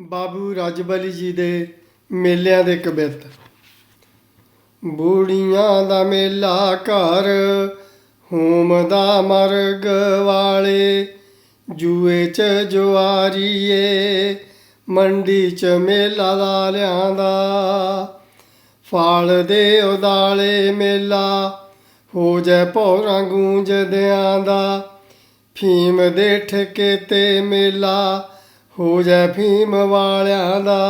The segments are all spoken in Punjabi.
ਬਾਬੂ ਰਾਜਬਲੀ ਜੀ ਦੇ ਮੇਲਿਆਂ ਦੇ ਕਬਿਤ ਬੂੜੀਆਂ ਦਾ ਮੇਲਾ ਘਰ, ਹੋਮ ਦਾ ਮਰਗ ਵਾਲੇ, ਜੂਏ ਚ ਜੁਆਰੀਏ, ਮੰਡੀ ਚ ਮੇਲਾ ਲਾ ਲਿਆਂਦਾ ਫਾਲ ਦੇ ਉਦਾਲੇ ਮੇਲਾ, ਹੋ ਜੈ ਭੌਰਾਂ ਗੂੰਜਦਿਆਂ ਦਾ। ਫੀਮ ਦੇ ਠੇਕੇ ਤੇ ਮੇਲਾ ਹੋ ਜੈ ਫੀਮ ਵਾਲਿਆਂ ਦਾ।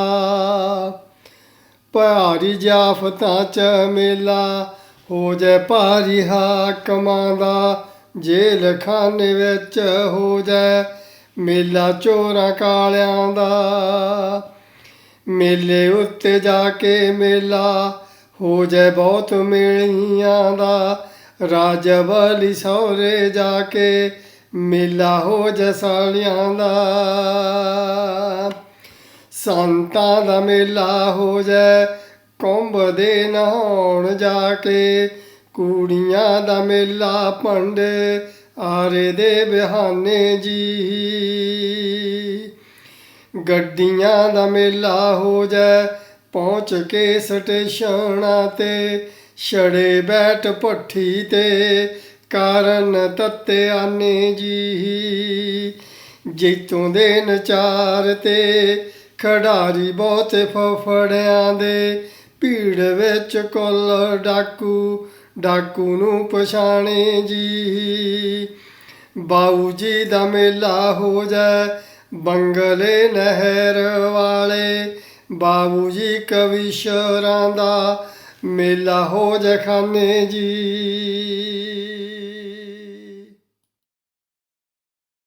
ਭਾਰੀ ਜਾਫਤਾਂ ਚ ਮੇਲਾ, ਹੋ ਜੈ ਭਾਰੀ ਹਾਕਮਾਂ ਦਾ। ਜੇਲ੍ਹ ਖਾਨੇ ਵਿੱਚ ਹੋ ਜੈ ਮੇਲਾ ਚੋਰਾਂ ਕਾਲਿਆਂ ਦਾ। ਮੇਲੇ ਉੱਤੇ ਜਾ ਕੇ ਮੇਲਾ, ਹੋ ਜੈ ਬਹੁਤ ਮੇਲੀਆਂ ਦਾ। ਰਾਜਵਲੀ ਸੌਰੇ ਜਾ ਕੇ ਮੇਲਾ ਹੋ ਜੈ ਸਾਲਿਆਂ ਦਾ। ਸੰਤਾਂ ਦਾ ਮੇਲਾ ਹੋ ਜੈ, ਕੁੰਭ ਦੇ ਨਹਾਉਣ ਜਾ ਕੇ। ਕੁੜੀਆਂ ਦਾ ਮੇਲਾ ਪੰਡ ਆਰੇ ਦੇ ਬਿਹਾਨੇ ਜੀ। ਗੱਡੀਆਂ ਦਾ ਮੇਲਾ ਹੋ ਜੈ, ਪਹੁੰਚ ਕੇ ਸਟੇਸ਼ਨਾਂ ਤੇ, ਛੜੇ ਬੈਠ ਭੱਠੀ ਤੇ। ਕਾਰਨ ਤੱਤੇ ਆਨੇ ਜੀ। ਜੈਤੋਂ ਦੇ ਨਚਾਰ ਤੇ ਖਿਡਾਰੀ ਬਹੁਤ ਫਫੜਿਆਂ ਦੇ ਭੀੜ ਵਿੱਚ ਕੁੱਲ ਡਾਕੂ ਡਾਕੂ ਨੂੰ ਪਛਾਣੇ ਜੀ। ਬਾਊ ਜੀ ਦਾ ਮੇਲਾ ਹੋ ਜਾ ਬੰਗਲੇ ਨਹਿਰ ਵਾਲੇ। ਬਾਬੂ ਜੀ ਕਵੀਸ਼ਰਾਂ ਦਾ ਮੇਲਾ ਹੋ ਜਖਾਨੇ ਜੀ।